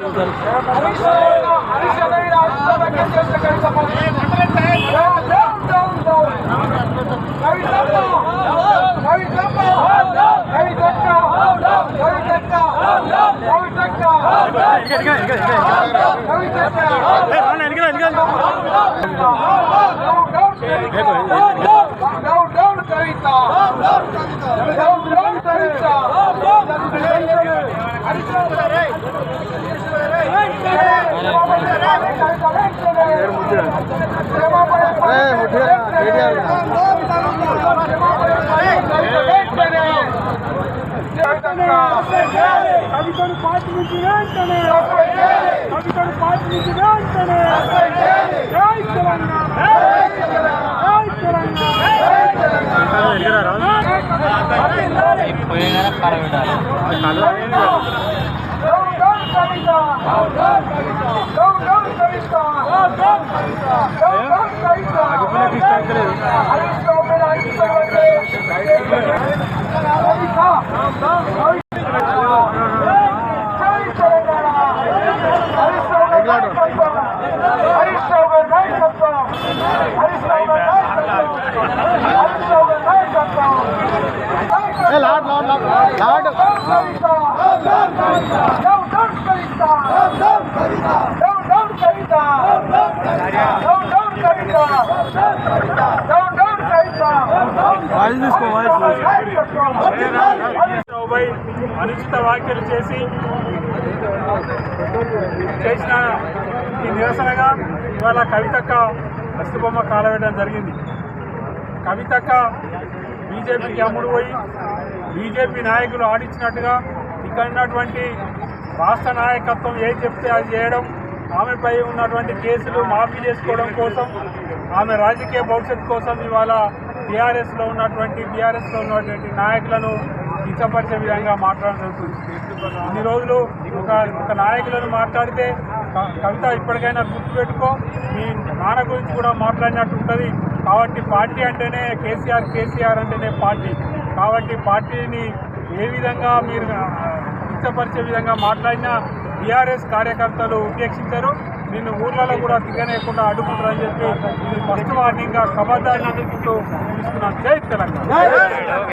Go down, Kavita! Go down, Kavita! కవితను party నుంచి వెంటనే కవితను పార్టీ నుంచి వెంటనే జై తెలంగాణ జై తెలంగాణ లాడ్ లాడ్ లాడ్ లాడ్ వాయిస్ తీసుకో వాయిస్ పై అనుచిత వ్యాఖ్యలు చేసి చేసిన ఈ నిరసనగా ఇవాళ కవితక్క అస్థిబొమ్మ కాలవేయడం జరిగింది. కవితక్క బీజేపీకి అమ్ముడు పోయి బీజేపీ నాయకులు ఆడించినట్టుగా ఇక్కడ ఉన్నటువంటి రాష్ట్ర నాయకత్వం ఏం చెప్తే అది చేయడం ఆమెపై ఉన్నటువంటి కేసులు మాఫీ చేసుకోవడం కోసం ఆమె రాజకీయ భవిష్యత్తు కోసం ఇవాళ టీఆర్ఎస్లో ఉన్నటువంటి బీఆర్ఎస్లో ఉన్నటువంటి నాయకులను కించపరిచే విధంగా మాట్లాడడం జరుగుతుంది. ఇన్ని రోజులు ఒక ఒక నాయకులను మాట్లాడితే కవిత ఇప్పటికైనా గుర్తుపెట్టుకో మీ నాన్న గురించి కూడా మాట్లాడినట్టు ఉంటుంది. కాబట్టి పార్టీ అంటేనే కేసీఆర్ కేసీఆర్ అంటేనే పార్టీ. కాబట్టి పార్టీని ఏ విధంగా మీరు కించపరిచే విధంగా మాట్లాడిన బీఆర్ఎస్ కార్యకర్తలు ఉపేక్షించారు. నిన్ను ఊర్లలో కూడా దిగనేయకుండా అడ్డుకుంటారని చెప్పి ఇది ఫస్ట్ వార్నింగ్గా కబద్దాన్ని తీసుకుంటూ తీసుకున్నాను. జై తెలంగాణ.